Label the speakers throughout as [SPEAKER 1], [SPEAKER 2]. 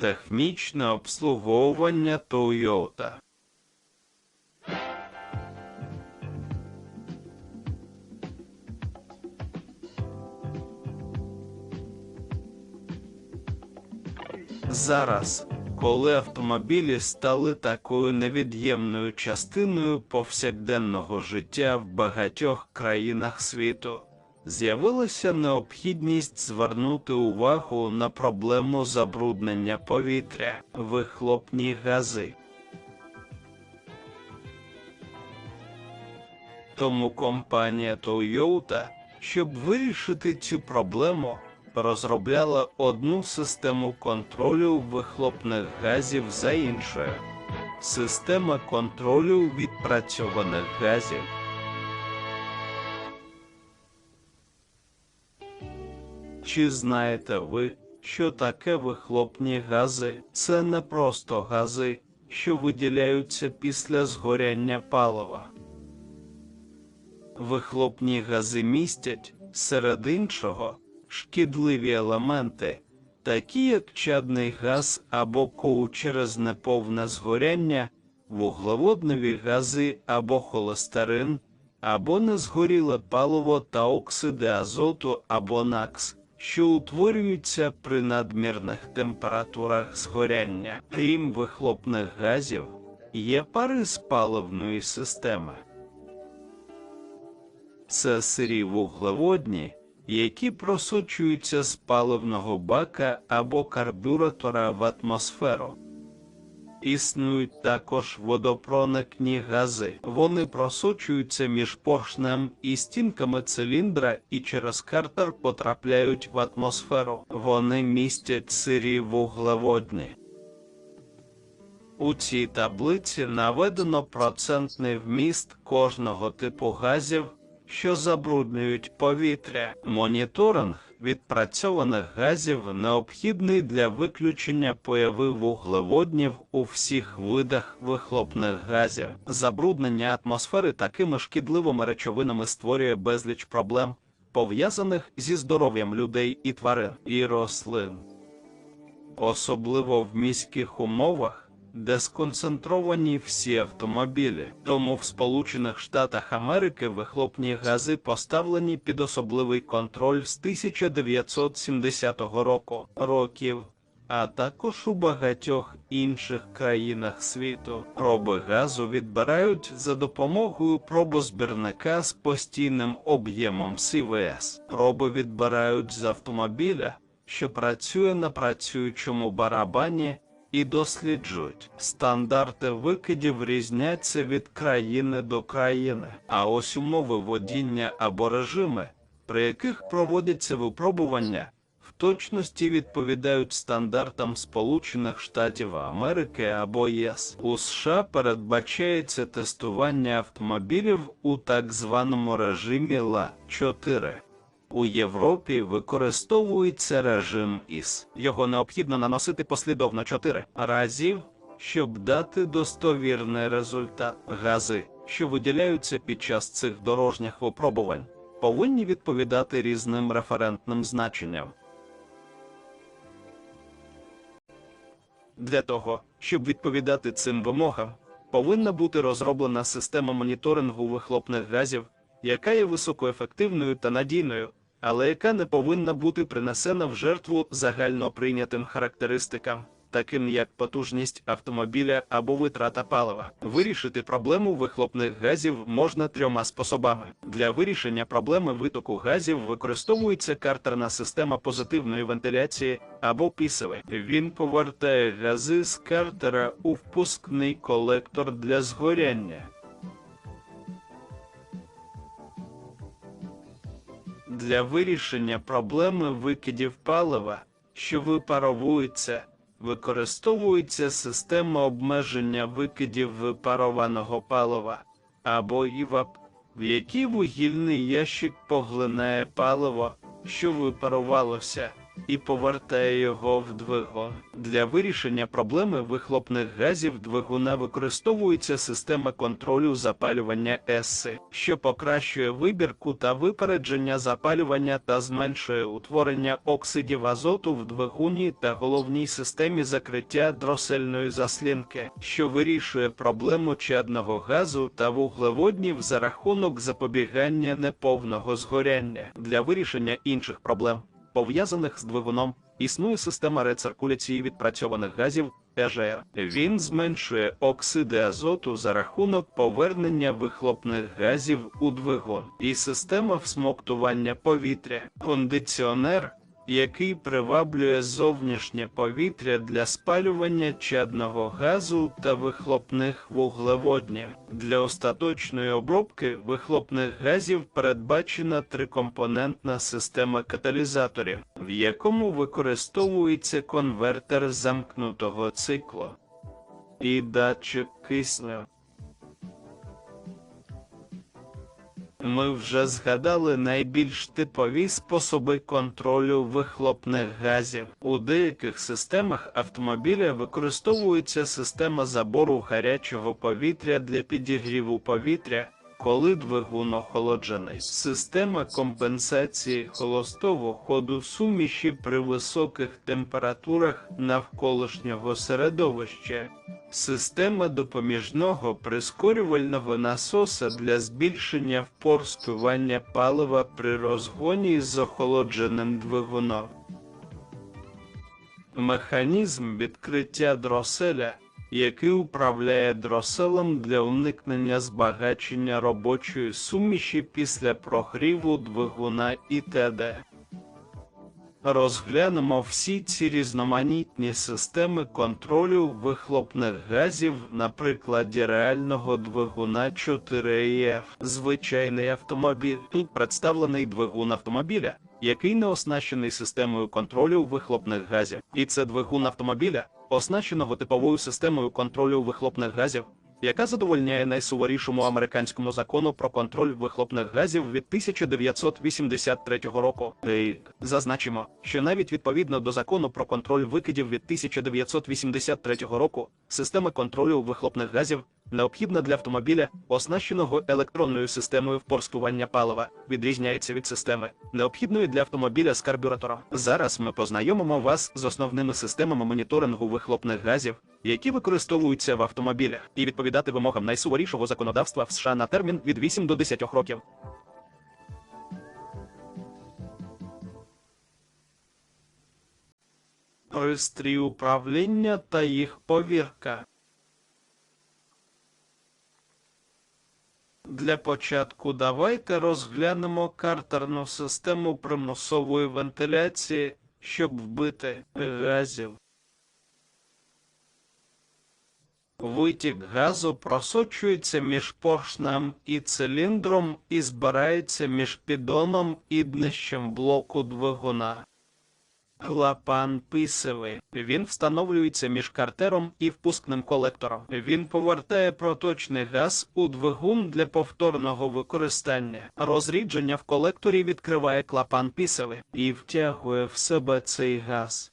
[SPEAKER 1] Технічне обслуговування Toyota. Зараз, коли автомобілі стали такою невід'ємною частиною повсякденного життя в багатьох країнах світу, з'явилася необхідність звернути увагу на проблему забруднення повітря, вихлопні гази. Тому компанія Toyota, щоб вирішити цю проблему, розробляла одну систему контролю вихлопних газів за іншою. Система контролю відпрацьованих газів. Чи знаєте ви, що таке вихлопні гази? Це не просто гази, що виділяються після згоряння палива. Вихлопні гази містять, серед іншого, шкідливі елементи, такі як чадний газ або коу через неповне згоряння, вуглеводневі гази або холестерин, або незгоріле паливо та оксиди азоту або НАКС, що утворюються при надмірних температурах згоряння. Крім вихлопних газів, є пари з паливної системи. Це сирі вуглеводні, які просочуються з паливного бака або карбюратора в атмосферу. Існують також водопроникні гази. Вони просочуються між поршнем і стінками циліндра і через картер потрапляють в атмосферу. Вони містять сирі вуглеводні. У цій таблиці наведено процентний вміст кожного типу газів, що забруднюють повітря. Моніторинг відпрацьованих газів необхідний для виключення появи вуглеводнів у всіх видах вихлопних газів. Забруднення атмосфери такими шкідливими речовинами створює безліч проблем, пов'язаних зі здоров'ям людей і тварин і рослин. Особливо в міських умовах, де сконцентровані всі автомобілі. Тому в Сполучених Штатах Америки вихлопні гази поставлені під особливий контроль з 1970 року років. А також у багатьох інших країнах світу проби газу відбирають за допомогою пробозбірника з постійним об'ємом СВС. Проби відбирають з автомобіля, що працює на працюючому барабані, і досліджують. Стандарти викидів різняться від країни до країни, а ось умови водіння або режими, при яких проводяться випробування, в точності відповідають стандартам Сполучених Штатів Америки або ЄС. У США передбачається тестування автомобілів у так званому режимі ла 4 у Європі використовується режим ІС. Його необхідно наносити послідовно 4 разів, щоб дати достовірний результат. Гази, що виділяються під час цих дорожніх випробувань, повинні відповідати різним референтним значенням. Для того, щоб відповідати цим вимогам, повинна бути розроблена система моніторингу вихлопних газів, яка є високоефективною та надійною, але яка не повинна бути принесена в жертву загально прийнятим характеристикам, таким як потужність автомобіля або витрата палива. Вирішити проблему вихлопних газів можна трьома способами. Для вирішення проблеми витоку газів використовується картерна система позитивної вентиляції або пісовий. Він повертає гази з картера у впускний колектор для згоряння. Для вирішення проблеми викидів палива, що випаровується, використовується система обмеження викидів випарованого палива або ІВАП, в якій вугільний ящик поглинає паливо, що випарувалося, і повертає його в двигун. Для вирішення проблеми вихлопних газів двигуна використовується система контролю запалювання ЕССИ, що покращує вибірку та випередження запалювання та зменшує утворення оксидів азоту в двигуні та головній системі закриття дросельної заслінки, що вирішує проблему чадного газу та вуглеводнів за рахунок запобігання неповного згоряння. Для вирішення інших проблем, пов'язаних з двигуном, існує система рециркуляції відпрацьованих газів ЕЖР. Він зменшує оксиди азоту за рахунок повернення вихлопних газів у двигун і система всмоктування повітря. Кондиціонер який приваблює зовнішнє повітря для спалювання чадного газу та вихлопних вуглеводнів. Для остаточної обробки вихлопних газів передбачена трикомпонентна система каталізаторів, в якому використовується конвертер замкнутого циклу і датчик кисню. Ми вже згадали найбільш типові способи контролю вихлопних газів. У деяких системах автомобіля використовується система забору гарячого повітря для підігріву повітря. Коли двигун охолоджений, система компенсації холостого ходу суміші при високих температурах навколишнього середовища, Система допоміжного прискорювального насоса для збільшення впорскування палива при розгоні з охолодженим двигуном. Механізм відкриття дроселя, який управляє дроселем для уникнення збагачення робочої суміші після прогріву двигуна і т.д. Розглянемо всі ці різноманітні системи контролю вихлопних газів на прикладі реального двигуна 4F. Звичайний автомобіль. Тут представлений двигун автомобіля, який не оснащений системою контролю вихлопних газів. І це двигун автомобіля, оснащеного типовою системою контролю вихлопних газів, яка задовольняє найсуворішому американському закону про контроль вихлопних газів від 1983 року. І Зазначимо, що навіть відповідно до закону про контроль викидів від 1983 року, система контролю вихлопних газів необхідна для автомобіля, оснащеного електронною системою впорскування палива, відрізняється від системи, необхідної для автомобіля з карбюратором. Зараз ми познайомимо вас з основними системами моніторингу вихлопних газів, які використовуються в автомобілях, і відповідати вимогам найсуворішого законодавства в США на термін від 8 до 10 років. Пристрій управління та їх повірка. Для початку давайте розглянемо картерну систему примусової вентиляції, щоб вбити газів. Витік газу просочується між поршнем і циліндром і збирається між підоном і днищем блоку двигуна. Клапан писевий. Він встановлюється між картером і впускним колектором. Він повертає проточний газ у двигун для повторного використання. Розрідження в колекторі відкриває клапан писевий і втягує в себе цей газ.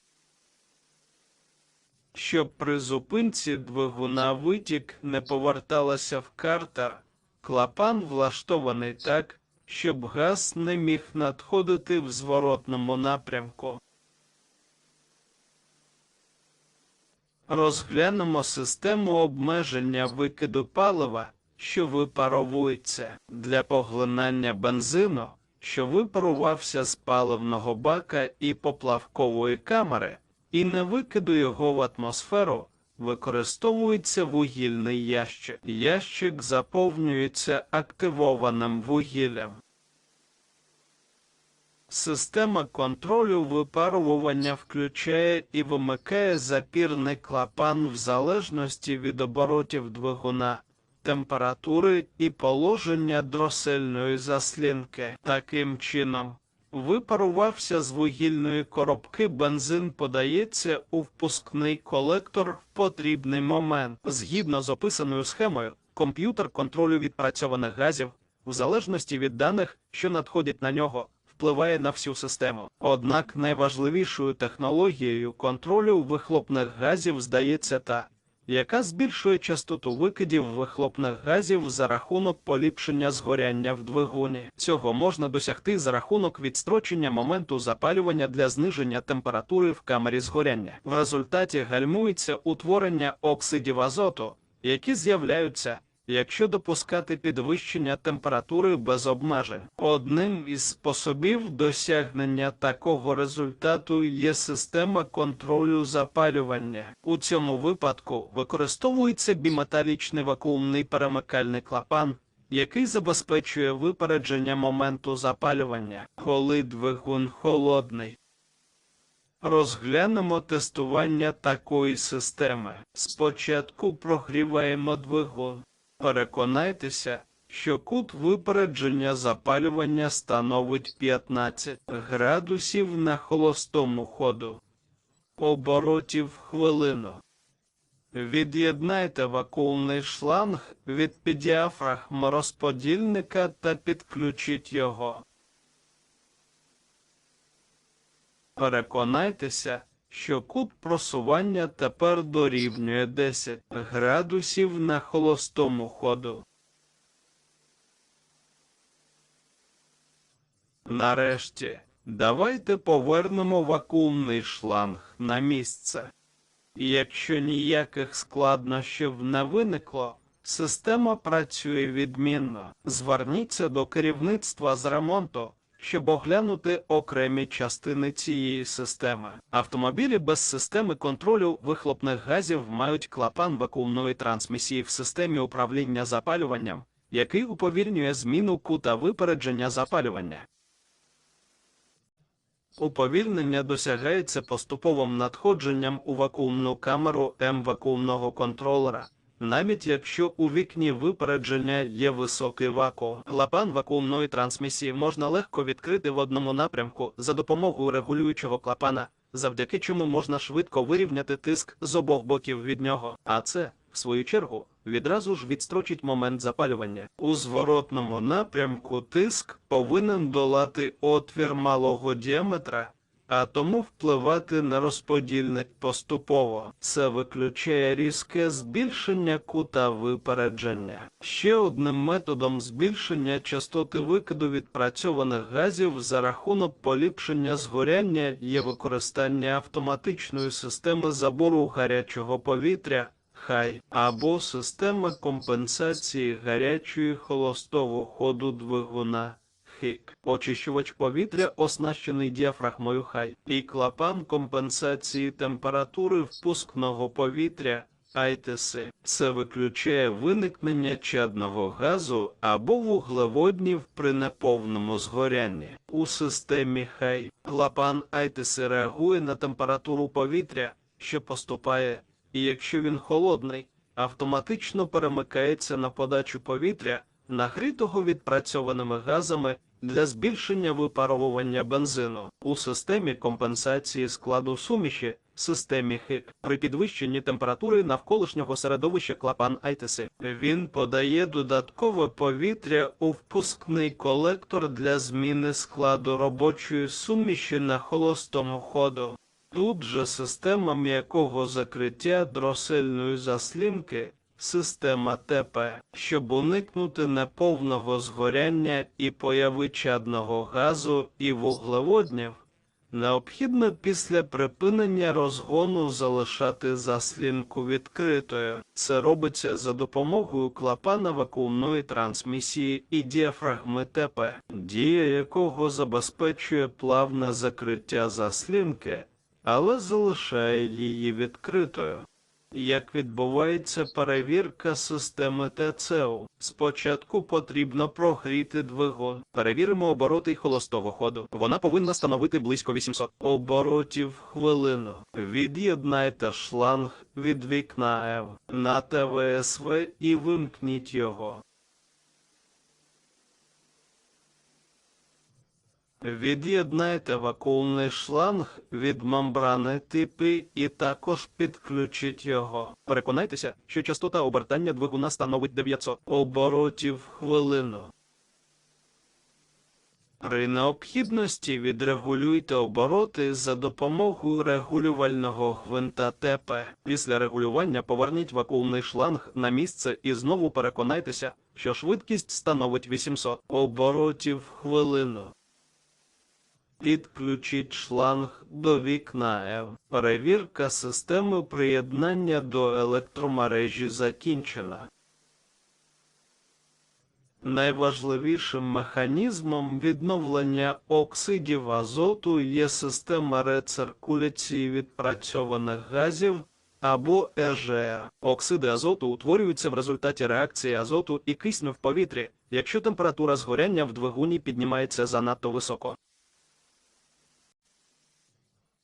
[SPEAKER 1] Щоб при зупинці двигуна витік не поверталася в картер, клапан влаштований так, щоб газ не міг надходити в зворотному напрямку. Розглянемо систему обмеження викиду палива, що випаровується для поглинання бензину, що випарувався з паливного бака і поплавкової камери, і не викиду його в атмосферу. Використовується вугільний ящик. Ящик заповнюється активованим вугіллям. Система контролю випарування включає і вимикає запірний клапан в залежності від оборотів двигуна, температури і положення дросельної заслінки. Таким чином, випарувався з вугільної коробки бензин подається у впускний колектор в потрібний момент. Згідно з описаною схемою, комп'ютер контролю відпрацьованих газів, в залежності від даних, що надходять на нього, впливає на всю систему. Однак найважливішою технологією контролю вихлопних газів здається та, яка збільшує частоту викидів вихлопних газів за рахунок поліпшення згоряння в двигуні. Цього можна досягти за рахунок відстрочення моменту запалювання для зниження температури в камері згоряння. В результаті гальмується утворення оксидів азоту, які з'являються. Якщо допускати підвищення температури без обмежень, одним із способів досягнення такого результату є система контролю запалювання. У цьому випадку використовується біметалічний вакуумний перемикальний клапан, який забезпечує випередження моменту запалювання, коли двигун холодний. Розглянемо тестування такої системи. Спочатку прогріваємо двигун. Переконайтеся, що кут випередження запалювання становить 15 градусів на холостому ходу. Оборотів хвилину. Від'єднайте вакуумний шланг від підіафрагми розподільника та підключіть його. Переконайтеся, що кут просування тепер дорівнює 10 градусів на холостому ходу. Нарешті, давайте повернемо вакуумний шланг на місце. Якщо ніяких складнощів не виникло, система працює відмінно. Зверніться до керівництва з ремонту, щоб оглянути окремі частини цієї системи. Автомобілі без системи контролю вихлопних газів мають клапан вакуумної трансмісії в системі управління запалюванням, який уповільнює зміну кута випередження запалювання. Уповільнення досягається поступовим надходженням у вакуумну камеру М-вакуумного контролера. Навіть якщо у вікні випередження є високий вакуум, клапан вакуумної трансмісії можна легко відкрити в одному напрямку за допомогою регулюючого клапана, завдяки чому можна швидко вирівняти тиск з обох боків від нього. А це, в свою чергу, відразу ж відстрочить момент запалювання. У зворотному напрямку тиск повинен долати отвір малого діаметра а тому впливати на розподільник поступово. Це виключає різке збільшення кута випередження. Ще одним методом збільшення частоти викиду відпрацьованих газів за рахунок поліпшення згоряння є використання автоматичної системи забору гарячого повітря. Хай або система компенсації гарячої холостого ходу двигуна. Хик. Очищувач повітря оснащений діафрагмою хай і клапан компенсації температури впускного повітря ITC. Це виключає виникнення чадного газу або вуглеводнів при неповному згорянні. У системі хай клапан ITC реагує на температуру повітря, що поступає, і якщо він холодний, автоматично перемикається на подачу повітря, нагрітого відпрацьованими газами для збільшення випаровування бензину у системі компенсації складу суміші системі ХИК при підвищенні температури навколишнього середовища клапан ITC. Він подає додаткове повітря у впускний колектор для зміни складу робочої суміші на холостому ходу. Тут же система м'якого закриття дросельної заслінки система ТП, щоб уникнути неповного згоряння і появи чадного газу і вуглеводнів, необхідно після припинення розгону залишати заслінку відкритою. Це робиться за допомогою клапана вакуумної трансмісії і діафрагми ТП, дія якого забезпечує плавне закриття заслінки, але залишає її відкритою. Як відбувається перевірка системи ТЦУ? Спочатку потрібно прогріти двигун. Перевіримо обороти холостого ходу. Вона повинна становити близько 800 оборотів в хвилину. Від'єднайте шланг від вікна F на ТВСВ і вимкніть його. Від'єднайте вакуумний шланг від мембрани типи і також підключіть його. Переконайтеся, що частота обертання двигуна становить 900 оборотів хвилину. При необхідності відрегулюйте обороти за допомогою регулювального гвинта ТП. Після регулювання поверніть вакуумний шланг на місце і знову переконайтеся, що швидкість становить 800 оборотів хвилину. Підключіть шланг до вікна F. Перевірка системи приєднання до електромережі закінчена. Найважливішим механізмом відновлення оксидів азоту є система рециркуляції відпрацьованих газів або ЕЖР. Оксиди азоту утворюються в результаті реакції азоту і кисню в повітрі, якщо температура згоряння в двигуні піднімається занадто високо.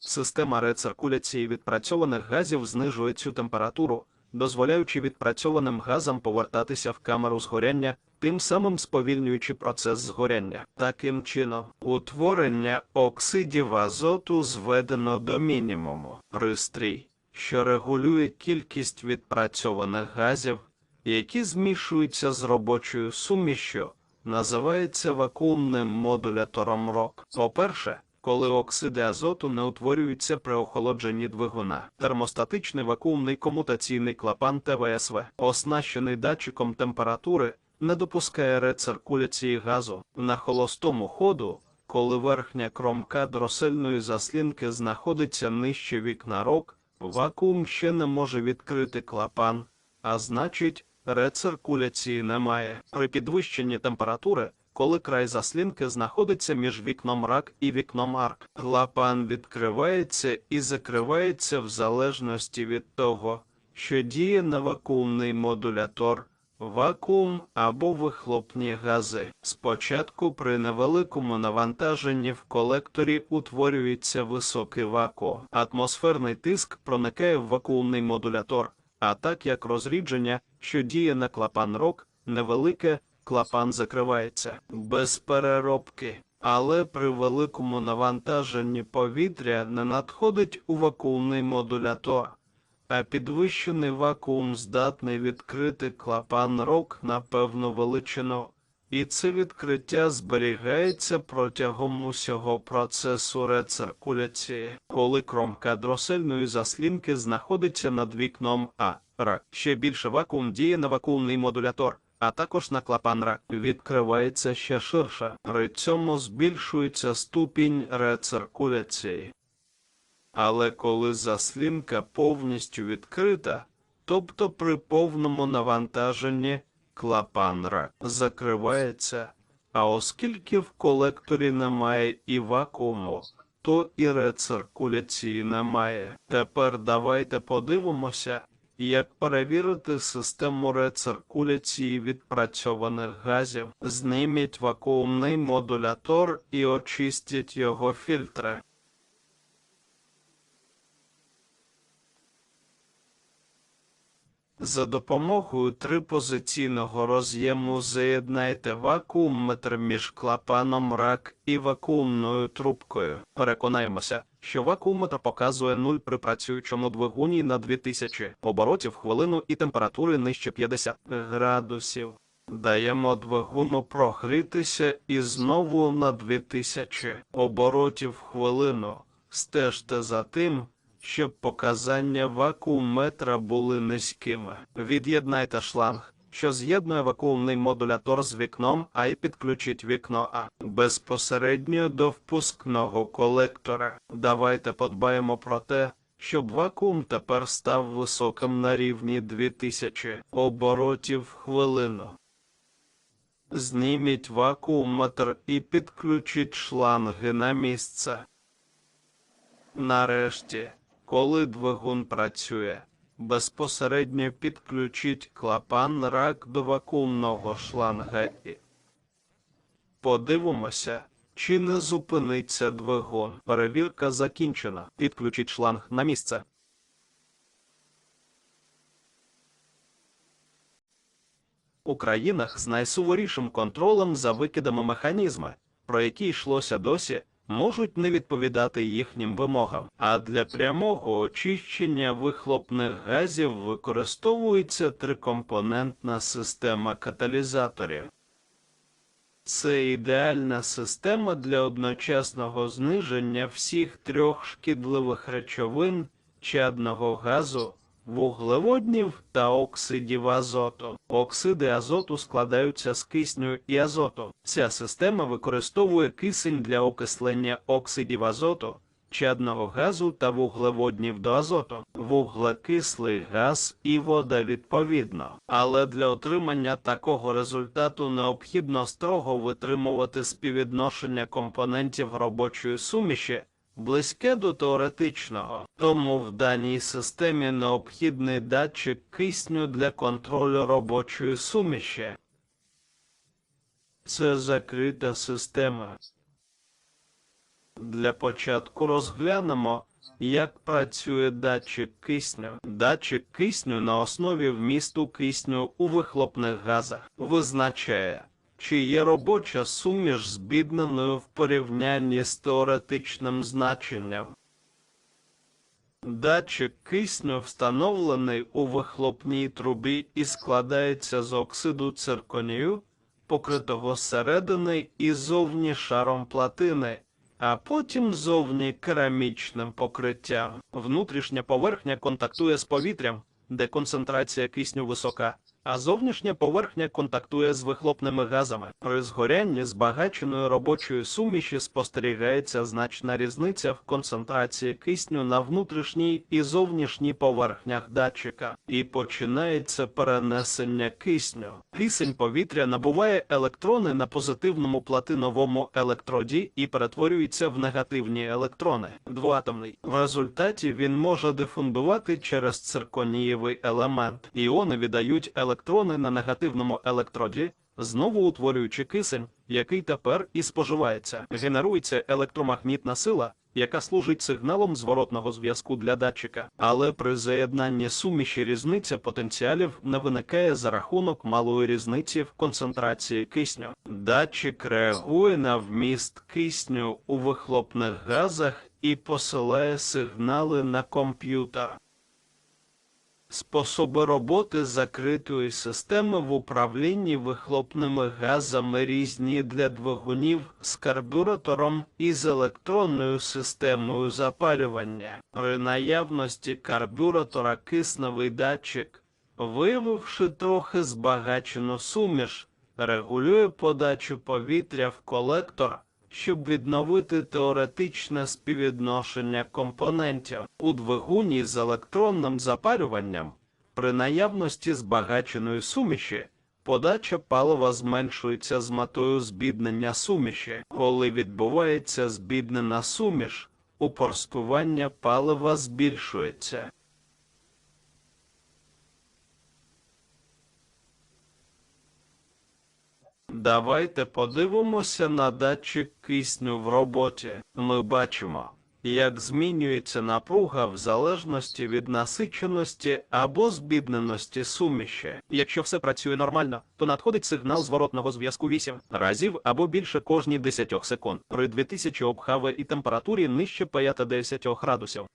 [SPEAKER 1] Система рециркуляції відпрацьованих газів знижує цю температуру, дозволяючи відпрацьованим газам повертатися в камеру згоряння, тим самим сповільнюючи процес згоряння. Таким чином, утворення оксидів азоту зведено до мінімуму. Пристрій, що регулює кількість відпрацьованих газів, які змішуються з робочою сумішю, називається вакуумним модулятором РОК. По-перше, коли оксиди азоту не утворюються при охолодженні двигуна. Термостатичний вакуумний комутаційний клапан ТВСВ, оснащений датчиком температури, не допускає рециркуляції газу на холостому ходу, коли верхня кромка дросельної заслінки знаходиться нижче вікна рок, вакуум ще не може відкрити клапан, а значить, рециркуляції немає. При підвищенні температури коли край заслінки знаходиться між вікном рак і вікном арк. Клапан відкривається і закривається в залежності від того, що діє на вакуумний модулятор, вакуум або вихлопні гази. Спочатку при невеликому навантаженні в колекторі утворюється високий вакуум. Атмосферний тиск проникає в вакуумний модулятор, а так як розрідження, що діє на клапан рок, невелике клапан закривається без переробки, але при великому навантаженні повітря не надходить у вакуумний модулятор, а підвищений вакуум здатний відкрити клапан рок на певну величину. І це відкриття зберігається протягом усього процесу рециркуляції, коли кромка дросельної заслінки знаходиться над вікном А. Ще більше вакуум діє на вакуумний модулятор, а також на клапан рак відкривається ще ширше. При цьому збільшується ступінь рециркуляції. Але коли заслінка повністю відкрита, тобто при повному навантаженні клапан рак закривається, а оскільки в колекторі немає і вакууму, то і рециркуляції немає. Тепер давайте подивимося, як перевірити систему рециркуляції відпрацьованих газів, зніміть вакуумний модулятор і очистіть його фільтри. За допомогою трипозиційного роз'єму заєднайте вакуумметр між клапаном рак і вакуумною трубкою. Переконаємося, що вакуумметр показує 0 при працюючому двигуні на 2000 оборотів хвилину і температури нижче 50 градусів. Даємо двигуну прогрітися і знову на 2000 оборотів хвилину. Стежте за тим, щоб показання вакуумметра були низькими. Від'єднайте шланг, що з'єднує вакуумний модулятор з вікном, а й підключіть вікно А безпосередньо до впускного колектора. Давайте подбаємо про те, щоб вакуум тепер став високим на рівні 2000 оборотів в хвилину. Зніміть вакуумметр і підключіть шланги на місце. Нарешті, коли двигун працює, безпосередньо підключіть клапан рак до вакуумного шланга і подивимося, чи не зупиниться двигун. Перевірка закінчена. Підключіть шланг на місце. У країнах з найсуворішим контролем за викидами механізми, про які йшлося досі, можуть не відповідати їхнім вимогам, а для прямого очищення вихлопних газів використовується трикомпонентна система каталізаторів. Це ідеальна система для одночасного зниження всіх трьох шкідливих речовин, чадного газу, вуглеводнів та оксидів азоту. Оксиди азоту складаються з кисню і азоту. Ця система використовує кисень для окислення оксидів азоту, чадного газу та вуглеводнів до азоту, вуглекислий газ і вода відповідно. Але для отримання такого результату необхідно строго витримувати співвідношення компонентів робочої суміші близьке до теоретичного. Тому в даній системі необхідний датчик кисню для контролю робочої суміші. Це закрита система. Для початку розглянемо, як працює датчик кисню. Датчик кисню на основі вмісту кисню у вихлопних газах визначає, чи є робоча суміш збідненою в порівнянні з теоретичним значенням. Датчик кисню встановлений у вихлопній трубі і складається з оксиду цирконію, покритого зсередини і зовні шаром платини, а потім зовні керамічним покриттям. Внутрішня поверхня контактує з повітрям, де концентрація кисню висока, а зовнішня поверхня контактує з вихлопними газами. При згорянні збагаченої робочої суміші спостерігається значна різниця в концентрації кисню на внутрішній і зовнішній поверхнях датчика, і починається перенесення кисню. Кисень повітря набуває електрони на позитивному платиновому електроді і перетворюється в негативні електрони. Двоатомний. В результаті він може дифундувати через цирконієвий елемент. Іони віддають електрони на негативному електроді, знову утворюючи кисень, який тепер і споживається. Генерується електромагнітна сила, яка служить сигналом зворотного зв'язку для датчика. Але при заєднанні суміші різниця потенціалів не виникає за рахунок малої різниці в концентрації кисню. Датчик реагує на вміст кисню у вихлопних газах і посилає сигнали на комп'ютер. Способи роботи закритої системи в управлінні вихлопними газами різні для двигунів з карбюратором і з електронною системою запалювання. При наявності карбюратора кисневий датчик, виявивши трохи збагачену суміш, регулює подачу повітря в колектор щоб відновити теоретичне співвідношення компонентів у двигуні з електронним запалюванням. При наявності збагаченої суміші подача палива зменшується з метою збіднення суміші. Коли відбувається збіднена суміш, упорскування палива збільшується. Давайте подивимося на датчик кисню в роботі. Ми бачимо, як змінюється напруга в залежності від насиченості або збідненості суміші. Якщо все працює нормально, то надходить сигнал зворотного зв'язку 8 разів або більше кожні 10 секунд при 2000 обхави і температурі нижче 50 градусів.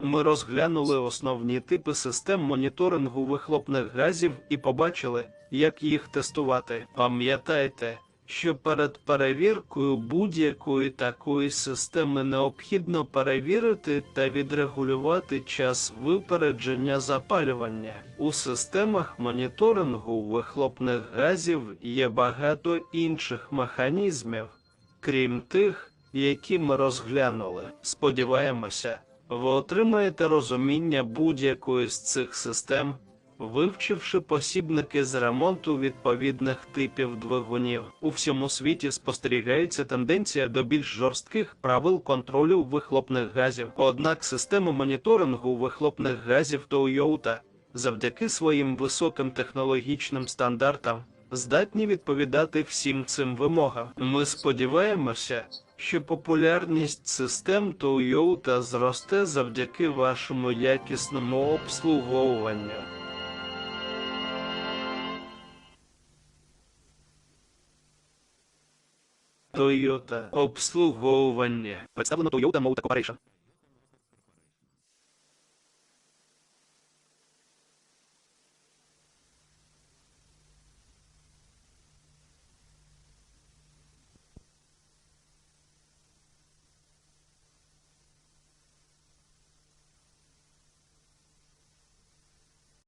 [SPEAKER 1] Ми розглянули основні типи систем моніторингу вихлопних газів і побачили, як їх тестувати. Пам'ятайте, що перед перевіркою будь-якої такої системи необхідно перевірити та відрегулювати час випередження запалювання. У системах моніторингу вихлопних газів є багато інших механізмів, крім тих, які ми розглянули. Сподіваємося. Ви отримаєте розуміння будь-якої з цих систем, вивчивши посібники з ремонту відповідних типів двигунів. У всьому світі спостерігається тенденція до більш жорстких правил контролю вихлопних газів. Однак системи моніторингу вихлопних газів Toyota завдяки своїм високим технологічним стандартам здатні відповідати всім цим вимогам. Ми сподіваємося, що популярність систем Toyota зросте завдяки вашому якісному обслуговуванню. Toyota обслуговування представлено Toyota Motor Corporation.